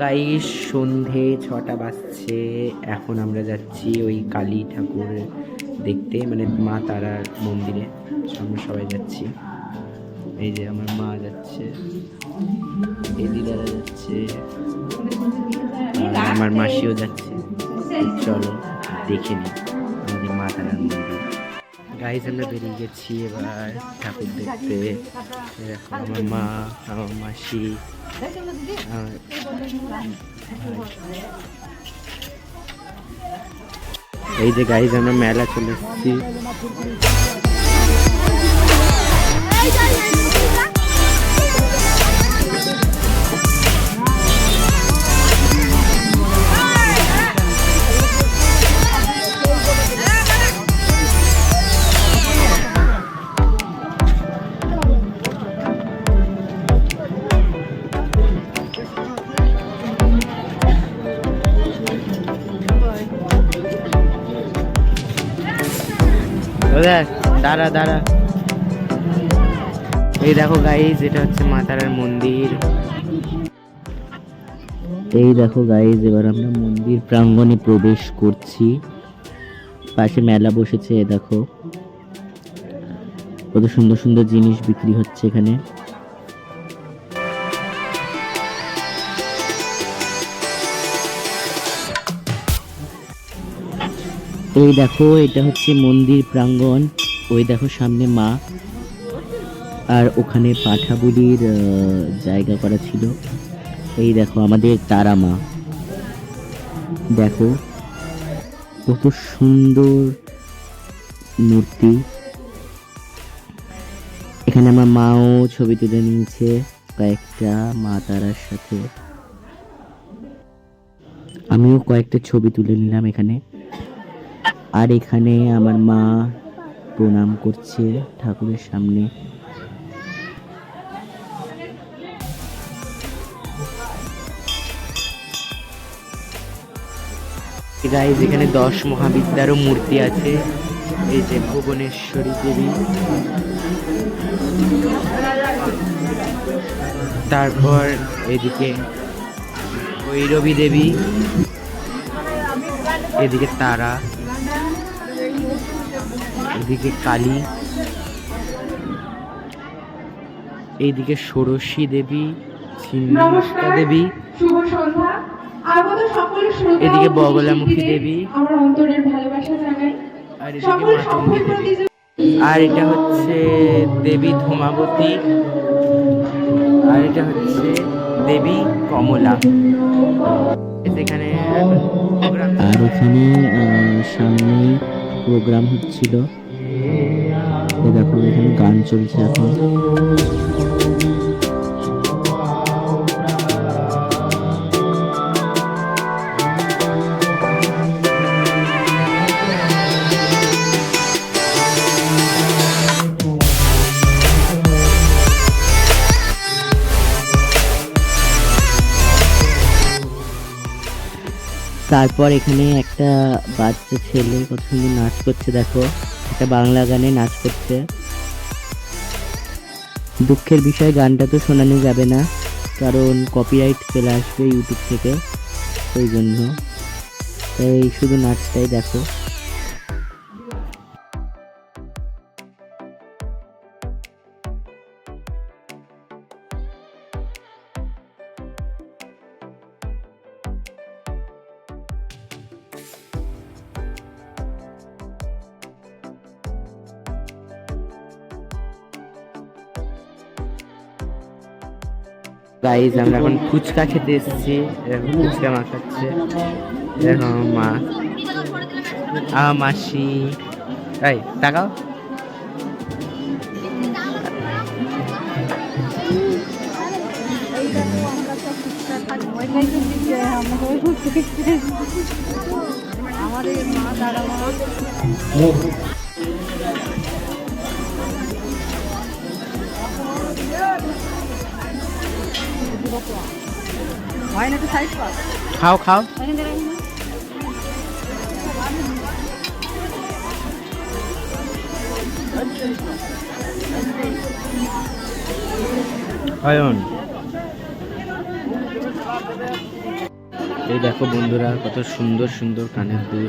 গাই সন্ধে ছটা বাজছে। এখন আমরা যাচ্ছি ওই কালী ঠাকুর দেখতে মানে মা তারার মন্দিরে। আমরা সবাই যাচ্ছি। এই যে আমার মা যাচ্ছে, এই দিদারা যাচ্ছে আমার মাসিও যাচ্ছে। চলো দেখে নিই আমাদের মা তারার মন্দির। গাইজ আমরা বেরিয়ে গেছি এবার ঠাকুর দেখতে। দেখো, আমার মা, আমার মাসি এই যে গাইজ আমরা মেলা চলে এসেছি। দেখ, দাঁড়া দাঁড়া। এই দেখো গাইজ এটা হচ্ছে মাতারার মন্দির। এই দেখো গাইজ এবার আমরা মন্দির প্রাঙ্গণে প্রবেশ করছি। পাশে মেলা বসেছে দেখো। কত সুন্দর সুন্দর জিনিস বিক্রি হচ্ছে এখানে। এই দেখো, এটা হচ্ছে মন্দির প্রাঙ্গণ। ওই দেখো সামনে মা। আর ওখানে পাঠাবুলির জায়গা করা ছিল। এই দেখো আমাদের তারা মা। দেখো, কত সুন্দর মূর্তি। এখানে আমার মাও ছবি তুলে নিয়েছে, কয়েকটা মা তারার সাথে। আমিও কয়েকটা ছবি তুলে নিলাম এখানে। আর এখানে আমার মা প্রণাম করছে ঠাকুরের সামনে। গাইজ এখানে দশ মহাবিদ্যারও মূর্তি আছে। এই যে ভুবনেশ্বরী দেবী। তারপর এদিকে ভৈরবী দেবী। এদিকে তারা। এদিকে কালী এইদিকে ষোড়শী দেবী ছিন্নমস্তা দেবী শুভ সন্ধ্যা। আগত সকল শ্রোতা এদিকে বগলামুখী দেবী। আমার অন্তরের ভালোবাসা জানাই। আর এদিকে আর এটা হচ্ছে দেবী ধূমাবতী। আর এটা হচ্ছে দেবী কমলা। এখানে আর ওখানে সামনে প্রোগ্রাম হচ্ছিল দেখো এখানে গান চলছে এখন। তারপর এখানে একটা বাচ্চা ছেলে কত সুন্দর নাচ করছে, দেখো। একটা বাংলা গানে নাচ করছে। দুঃখের বিষয়, গানটা তো শোনানো যাবে না, কারণ কপিরাইট চলে আসবে ইউটিউব থেকে, ওই জন্য। তাই শুধু নাচটাই দেখো। গাইজ আমরা এখন ফুচকা খেতে এসেছি। এরকম ফুচকা মাখাচ্ছে এরকম মা। আমার মাসি। এই, টাকাও? আমাদের মা দাদা খাও খাও অয়ন এই দেখো বন্ধুরা কত সুন্দর সুন্দর কানের দুল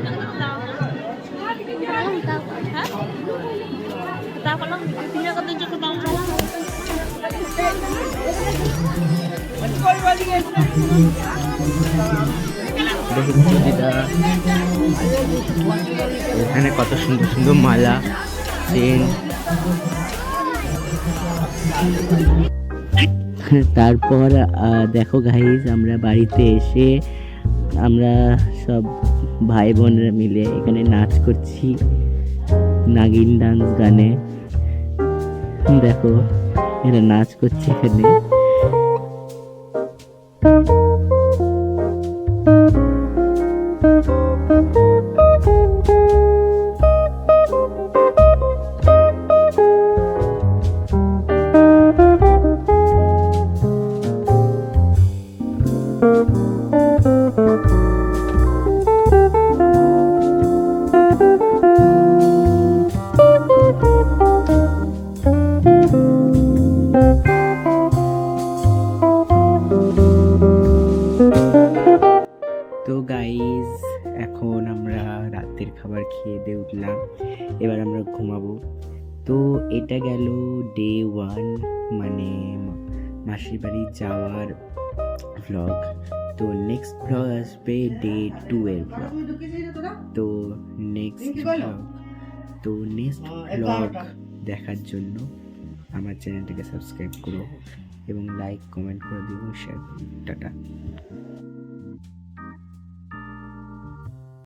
এখানে কত সুন্দর সুন্দর মালা, চেন। তারপর দেখো গাইজ আমরা বাড়িতে এসে আমরা সব ভাই বোনরা মিলে এখানে নাচ করছি নাগিন ডান্স গানে। দেখো, এরা নাচ করছে এখানে। এটা গেল ডে ওয়ান মানে মাসির বাড়ি যাওয়ার ভ্লগ তো নেক্সট ভ্লগ আসবে ডে টু এর ভ্লগ তো নেক্সট ভ্লগ তো নেক্সট ভ্লগ দেখার জন্য আমার চ্যানেলটাকে সাবস্ক্রাইব করো এবং লাইক কমেন্ট করে দিও শেয়ার টাটা।